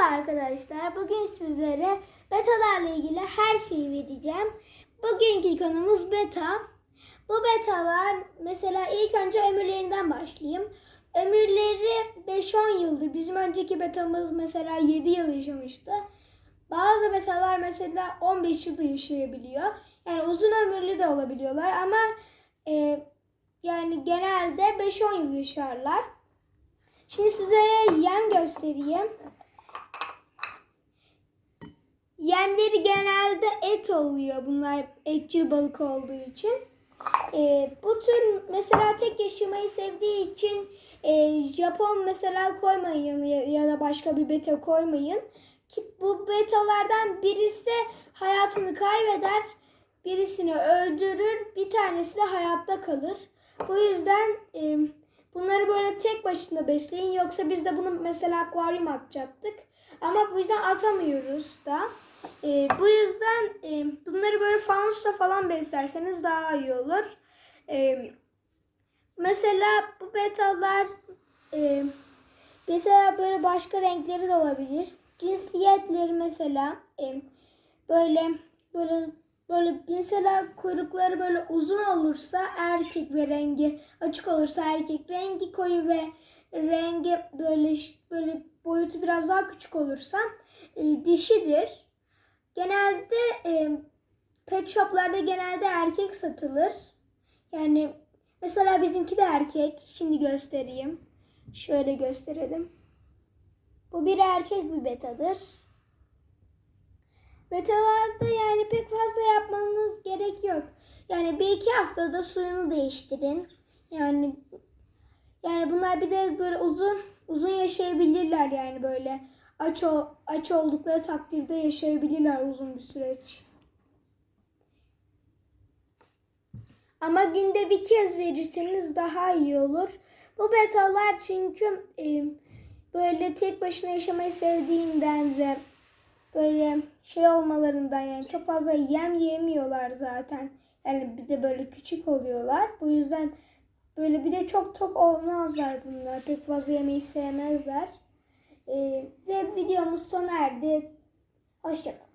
Merhaba arkadaşlar. Bugün sizlere betalarla ilgili her şeyi vereceğim. Bugünkü konumuz beta. Bu betalar mesela ilk önce ömürlerinden başlayayım. Ömürleri 5-10 yıldır. Bizim önceki betamız mesela 7 yıl yaşamıştı. Bazı betalar mesela 15 yılda yaşayabiliyor. Yani uzun ömürlü de olabiliyorlar ama e, yani genelde 5-10 yıl yaşarlar. Şimdi size yem göstereyim. Yemleri genelde et oluyor. Bunlar etçil balık olduğu için. Ee, bu tür mesela tek yaşamayı sevdiği için e, Japon mesela koymayın ya, ya da başka bir beta koymayın. Ki bu betalardan birisi hayatını kaybeder, birisini öldürür, bir tanesi de hayatta kalır. Bu yüzden e, bunları böyle tek başına besleyin. Yoksa biz de bunu mesela akvaryum atacaktık. Ama bu yüzden atamıyoruz da. E, bu yüzden e, bunları böyle fanusla falan beslerseniz daha iyi olur. E, mesela bu betalar e, mesela böyle başka renkleri de olabilir. Cinsiyetleri mesela e, böyle böyle böyle mesela kuyrukları böyle uzun olursa erkek ve rengi açık olursa erkek rengi koyu ve rengi böyle böyle boyutu biraz daha küçük olursa e, dişidir. Genelde e, pet shoplarda genelde erkek satılır. Yani mesela bizimki de erkek. Şimdi göstereyim. Şöyle gösterelim. Bu bir erkek bir betadır. Betalarda yani pek fazla yapmanız gerek yok. Yani bir iki haftada suyunu değiştirin. Yani yani bunlar bir de böyle uzun uzun yaşayabilirler yani böyle aç ol, aç oldukları takdirde yaşayabilirler uzun bir süreç. Ama günde bir kez verirseniz daha iyi olur. Bu betalar çünkü e, böyle tek başına yaşamayı sevdiğinden ve böyle şey olmalarından yani çok fazla yem yemiyorlar zaten. Yani bir de böyle küçük oluyorlar. Bu yüzden böyle bir de çok tok olmazlar bunlar. Pek fazla yemeği sevmezler. Ee, ve videomuz sona erdi. Hoşçakalın.